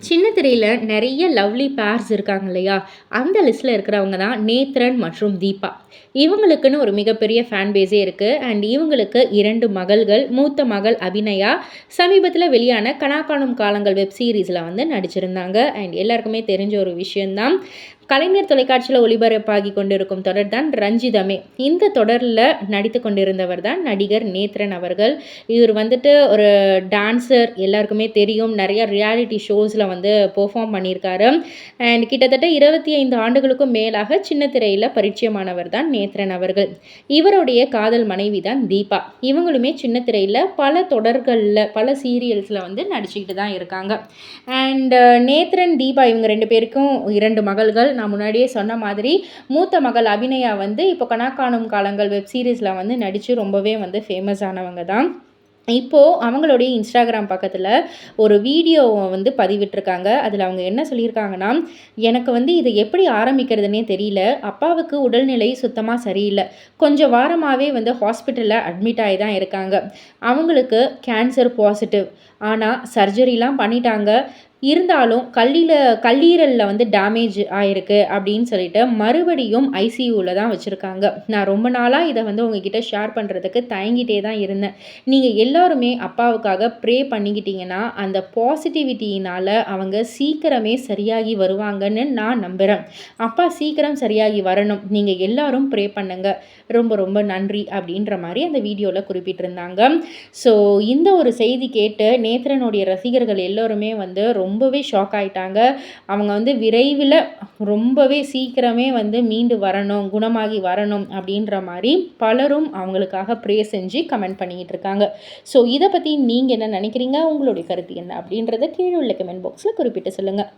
சின்ன திரையில் நிறைய லவ்லி பேர்ஸ் இருக்காங்க இல்லையா? அந்த லிஸ்ட்டில் இருக்கிறவங்க தான் நேத்ரன் மற்றும் தீபா. இவங்களுக்குன்னு ஒரு மிகப்பெரிய ஃபேன் பேஸே இருக்குது அண்ட் இவங்களுக்கு இரண்டு மகள்கள் மூத்த மகள் அபிநயா சமீபத்தில் வெளியான கனாக்கானும் காலங்கள் வெப் சீரிஸில் வந்து நடிச்சிருந்தாங்க. அண்ட் எல்லாருக்குமே தெரிஞ்ச ஒரு விஷயந்தான் கலைஞர் தொலைக்காட்சியில் ஒளிபரப்பாகி கொண்டிருக்கும் தொடர் தான் ரஞ்சிதமே. இந்த தொடரில் நடித்து கொண்டிருந்தவர் தான் நடிகர் நேத்ரன் அவர்கள். இவர் வந்துட்டு ஒரு டான்ஸர் எல்லாருக்குமே தெரியும். நிறைய ரியாலிட்டி ஷோஸில் வந்து பெர்ஃபார்ம் பண்ணியிருக்காரு. அண்ட் கிட்டத்தட்ட இருபத்தி ஐந்து ஆண்டுகளுக்கும் மேலாக சின்ன திரையில் பரிச்சயமானவர் தான் நேத்ரன் அவர்கள். இவருடைய காதல் மனைவி தான் தீபா. இவங்களுமே சின்ன திரையில் பல தொடர்களில் பல சீரியல்ஸில் வந்து நடிச்சுக்கிட்டு தான் இருக்காங்க. அண்ட் நேத்ரன் தீபா இவங்க ரெண்டு பேருக்கும் இரண்டு மகள்கள். நான் முன்னாடியே சொன்ன மாதிரி மூத்த மகள் அபிநயா வந்து இப்போ கணக்கானும் காலங்கள் வெப் சீரிஸில் வந்து நடித்து ரொம்பவே வந்து ஃபேமஸ் ஆனவங்க தான். இப்போது அவங்களுடைய இன்ஸ்டாகிராம் பக்கத்தில் ஒரு வீடியோவை வந்து பதிவிட்டிருக்காங்க. அதில் அவங்க என்ன சொல்லியிருக்காங்கன்னா எனக்கு வந்து இதை எப்படி ஆரம்பிக்கிறதுனே தெரியல. அப்பாவுக்கு உடல்நிலை சுத்தமாக சரியில்லை. கொஞ்சம் வாரமாகவே வந்து ஹாஸ்பிட்டலில் அட்மிட் ஆகி தான் இருக்காங்க. அவங்களுக்கு கேன்சர் பாசிட்டிவ் ஆனால் சர்ஜரிலாம் பண்ணிட்டாங்க. இருந்தாலும் கல்லீரல் கல்லீரலில் வந்து டேமேஜ் ஆயிருக்கு அப்படின்னு சொல்லிட்டு மறுபடியும் ஐசியூவில் தான் வச்சுருக்காங்க. நான் ரொம்ப நாளாக இதை வந்து உங்ககிட்ட ஷேர் பண்ணுறதுக்கு தயங்கிட்டே தான் இருந்தேன். நீங்கள் எல்லாருமே அப்பாவுக்காக ப்ரே பண்ணிக்கிட்டீங்கன்னா அந்த பாசிட்டிவிட்டியினால் அவங்க சீக்கிரமே சரியாகி வருவாங்கன்னு நான் நம்புகிறேன் அப்பா சீக்கிரம் சரியாகி வரணும். நீங்கள் எல்லோரும் ப்ரே பண்ணுங்க. ரொம்ப ரொம்ப நன்றி அப்படின்ற மாதிரி அந்த வீடியோவில் குறிப்பிட்டிருந்தாங்க. ஸோ இந்த ஒரு செய்தி கேட்டு நேத்திரனுடைய ரசிகர்கள் எல்லோருமே வந்து ரொம்ப ரொம்பவே ஷாக் ஆகிட்டாங்க அவங்க வந்து விரைவில் ரொம்பவே சீக்கிரமே வந்து மீண்டு வரணும் குணமாகி வரணும் அப்படின்ற மாதிரி பலரும் அவங்களுக்காக ப்ரே செஞ்சு கமெண்ட் பண்ணிக்கிட்டு இருக்காங்க. ஸோ இதை பற்றி நீங்கள் என்ன நினைக்கிறீங்க? உங்களுடைய கருத்து என்ன அப்படின்றத கீழே உள்ள கமெண்ட் பாக்ஸில் குறிப்பிட்டு சொல்லுங்கள்